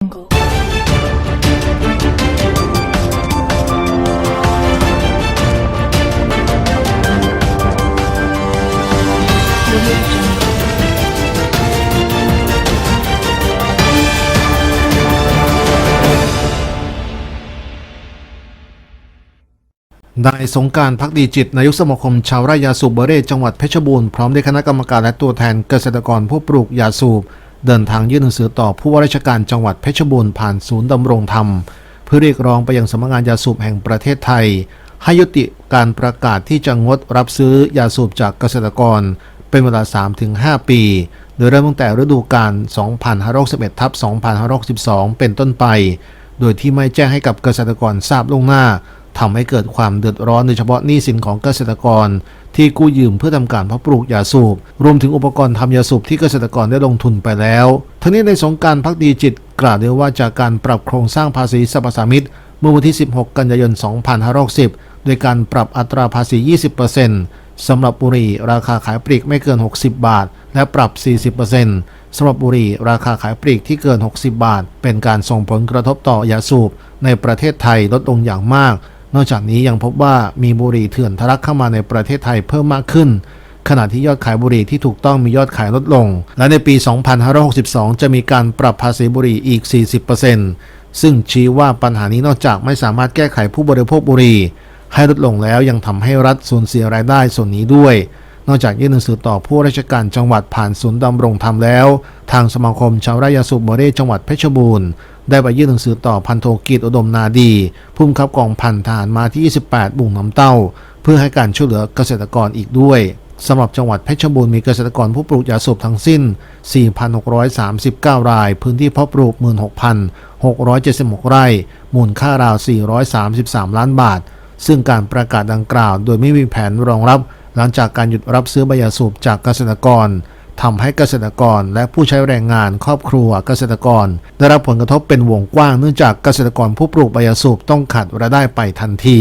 jungle. Jungle. นายสงการพักดีจิต นายกสมาคมชาวไร่ยาสูบเบเร่จังหวัดเพชรบูรณ์ พร้อมด้วยคณะกรรมการและตัวแทนเกษตรกรผู้ปลูกยาสูบ เดินทางยื่นหนังสือต่อผู้ว่าราชการจังหวัดเพชรบูรณ์ผ่านศูนย์ดำรงธรรม เพื่อเรียกร้องไปยังสำนักงานยาสูบแห่งประเทศไทย ให้ยุติการประกาศที่จะงดรับซื้อยาสูบจากเกษตรกร เป็นเวลา 3-5 ปี โดยเริ่มตั้งแต่ฤดูกาล2561ทับ2562 เป็นต้นไป โดยที่ไม่แจ้งให้กับเกษตรกรทราบล่วงหน้า ทำให้เกิดความเดือดร้อนโดยเฉพาะหนี้สินของเกษตรกร ที่กู้ยืมเพื่อทำการเพาะปลูกยาสูบ รวมถึงอุปกรณ์ทำยาสูบที่เกษตรกรได้ลงทุนไปแล้ว ทั้งนี้ในสงการพักดีจิตกล่าวด้วยว่าจากการปรับโครงสร้างภาษีสรรพสามิตเมื่อวันที่ 16 กันยายน 2560โดยการปรับอัตราภาษี 20%สำหรับบุหรี่ราคาขายปลีกไม่เกิน 60 บาท และปรับ 40%สำหรับบุหรี่ราคาขายปลีกที่เกิน 60 บาท เป็นการส่งผลกระทบต่อยาสูบในประเทศไทยลดลงอย่างมาก นอกจากนี้ยังพบว่ามีบุหรี่เถื่อนทะลักเข้ามาในประเทศไทยเพิ่มมากขึ้น ขณะที่ยอดขายบุหรี่ที่ถูกต้องมียอดขายลดลง และในปี 2562 จะมีการปรับภาษีบุหรี่อีก 40%ซึ่งชี้ว่าปัญหานี้นอกจากไม่สามารถแก้ไขผู้บริโภคบุหรี่ให้ลดลงแล้วยังทำให้รัฐสูญเสียรายได้ส่วนนี้ด้วย นอกจากยื่นหนังสือต่อผู้ราชการจังหวัดผ่านศูนย์ดำรงธรรมแล้ว ทางสมาคมชาวไร่ยาสูบเมเร่จังหวัดเพชรบูรณ์ ได้ไปยื่นหนังสือต่อพันโทกิจอุดมนาดีผู้บังคับกองพันทหารมาที่ 28 บุ่งน้ำเต้า เพื่อให้การช่วยเหลือเกษตรกรอีกด้วยสำหรับจังหวัดเพชรบูรณ์มีเกษตรกรผู้ปลูกยาสูบทั้งสิ้น 4,639 ราย พื้นที่เพาะปลูก 16,676 ไร่ มูลค่าราว 433 ล้านบาท ซึ่งการประกาศดังกล่าว โดยไม่มีแผนรองรับ หลังจากการหยุดรับซื้อใบยาสูบจากเกษตรกร ทำให้เกษตรกรและผู้ใช้แรงงานครอบครัวเกษตรกร ได้รับผลกระทบเป็นวงกว้างเนื่องจากเกษตรกรผู้ปลูกใบยาสูบต้องขัดรายได้ไปทันที